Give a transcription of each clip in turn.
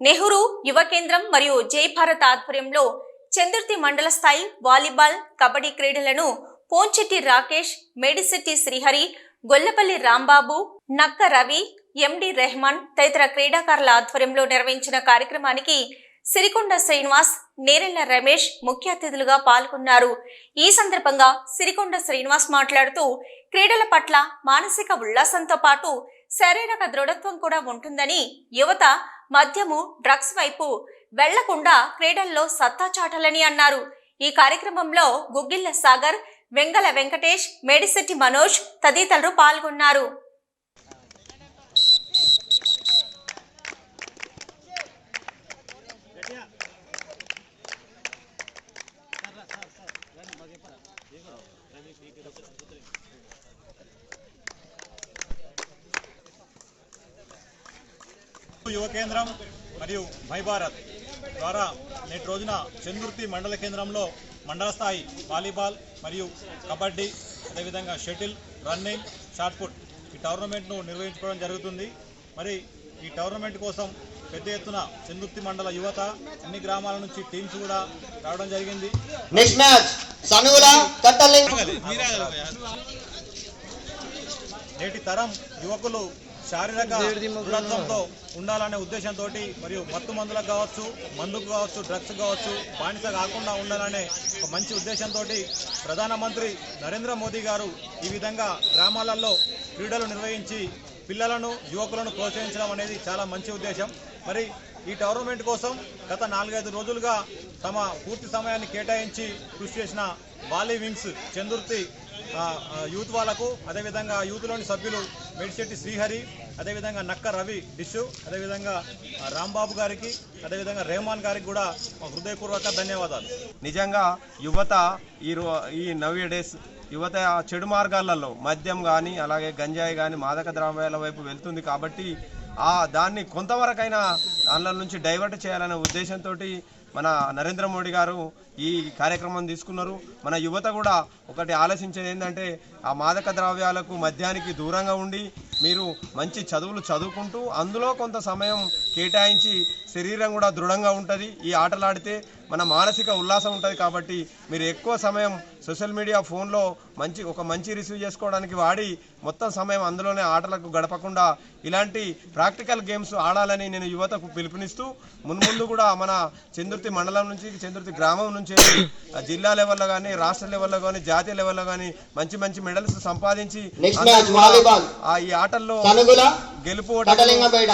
నెహ్రూ యువ కేంద్రం మరియు జై భారత్ ఆధ్వర్యంలో చందుర్తి మండల స్థాయి వాలీబాల్ కబడ్డీ క్రీడలను పోంచెట్టి రాకేష్ మేడిశెట్టి శ్రీహరి గొల్లపల్లి రాంబాబు నక్క రవి ఎండి రెహమాన్ తదితర క్రీడాకారుల ఆధ్వర్యంలో నిర్వహించిన కార్యక్రమానికి సిరికొండ శ్రీనివాస్ నేరెళ్ళ రమేష్ ముఖ్య అతిథులుగా పాల్గొన్నారు. ఈ సందర్భంగా సిరికొండ శ్రీనివాస్ మాట్లాడుతూ క్రీడల పట్ల మానసిక ఉల్లాసంతో పాటు శారీరక దృఢత్వం కూడా ఉంటుందని యువత మద్యము డ్రగ్స్ వైపు వెళ్ళకుండా క్రీడల్లో సత్తా చాటాలని అన్నారు. ఈ కార్యక్రమంలో గుగ్గిళ్ళ సాగర్ వెంగల వెంకటేష్ మేడిశెట్టి మనోజ్ తదితరులు పాల్గొన్నారు. యువ కేంద్రం మరియు మై భారత్ ద్వారా నేటి రోజున చందుర్తి మండల కేంద్రంలో మండల స్థాయి వాలీబాల్ మరియు కబడ్డీ అదేవిధంగా షటిల్ రన్నింగ్ షార్ట్ పుట్ ఈ టోర్నమెంట్ను నిర్వహించుకోవడం జరుగుతుంది. మరి ఈ టోర్నమెంట్ కోసం పెద్ద ఎత్తున చందుర్తి మండల యువత అన్ని గ్రామాల నుంచి టీమ్స్ కూడా రావడం జరిగింది. నెక్స్ట్ మ్యాచ్ నేటి తరం యువకులు శారీరక దృఢత్వంతో ఉండాలనే ఉద్దేశంతో మరియు మత్తు మందులకు కావచ్చు మందుకు కావచ్చు డ్రగ్స్ కావచ్చు బానిస కాకుండా ఉండాలనే ఒక మంచి ఉద్దేశంతో ప్రధానమంత్రి నరేంద్ర మోదీ గారు ఈ విధంగా గ్రామాలలో క్రీడలు నిర్వహించి పిల్లలను యువకులను ప్రోత్సహించడం అనేది చాలా మంచి ఉద్దేశం. మరి ఈ టోర్నమెంట్ కోసం గత నాలుగైదు రోజులుగా తమ పూర్తి సమయాన్ని కేటాయించి కృషి చేసిన వాలీ వింగ్స్ చందుర్తి యూత్ వాళ్ళకు అదేవిధంగా యూత్లోని సభ్యులు మెడిశెట్టి శ్రీహరి అదేవిధంగా నక్క రవి డిషు అదేవిధంగా రాంబాబు గారికి అదేవిధంగా రెహమాన్ గారికి కూడా మా హృదయపూర్వక ధన్యవాదాలు. నిజంగా యువత ఈ రో ఈ నవ్య డేస్ యువత చెడు మార్గాలలో మద్యం కానీ అలాగే గంజాయి కానీ మాదక ద్రవ్యాల వైపు వెళ్తుంది కాబట్టి ఆ దాన్ని కొంతవరకైనా దానిలో నుంచి డైవర్ట్ చేయాలనే ఉద్దేశంతో మన నరేంద్ర మోడీ గారు ఈ కార్యక్రమం తీసుకున్నారు. మన యువత కూడా ఒకటి ఆలోచించేది ఏంటంటే ఆ మాదక ద్రవ్యాలకు మద్యానికి దూరంగా ఉండి మీరు మంచి చదువులు చదువుకుంటూ అందులో కొంత సమయం కేటాయించి శరీరం కూడా దృఢంగా ఉంటుంది. ఈ ఆటలు ఆడితే మన మానసిక ఉల్లాసం ఉంటుంది కాబట్టి మీరు ఎక్కువ సమయం సోషల్ మీడియా ఫోన్లో మంచి ఒక మంచి రిసీవ్ చేసుకోవడానికి వాడి మొత్తం సమయం అందులోనే ఆటలకు గడపకుండా ఇలాంటి ప్రాక్టికల్ గేమ్స్ ఆడాలని నేను యువతకు పిలుపునిస్తూ మున్ముందు కూడా మన చంద్రుతి మండలం నుంచి చంద్రుతి గ్రామం నుంచి జిల్లా లెవెల్లో కానీ రాష్ట్ర లెవెల్లో కానీ జాతీయ లెవెల్లో కానీ మంచి మంచి మెడల్స్ సంపాదించి ఈ ఆటల్లో గెలుపు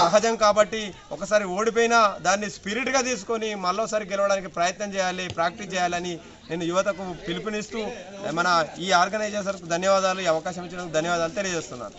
సహజం కాబట్టి ఒకసారి ఓడిపోయినా దాన్ని స్పిరిట్గా తీసుకొని మళ్ళోసారి గెలవడానికి ప్రయత్నం చేయాలి ప్రాక్టీస్ చేయాలని నేను యువతకు పిలుపునిస్తూ మన ఈ ఆర్గనైజేషన్కు ధన్యవాదాలు ఈ అవకాశం ఇచ్చినందుకు ధన్యవాదాలు తెలియజేస్తున్నాను.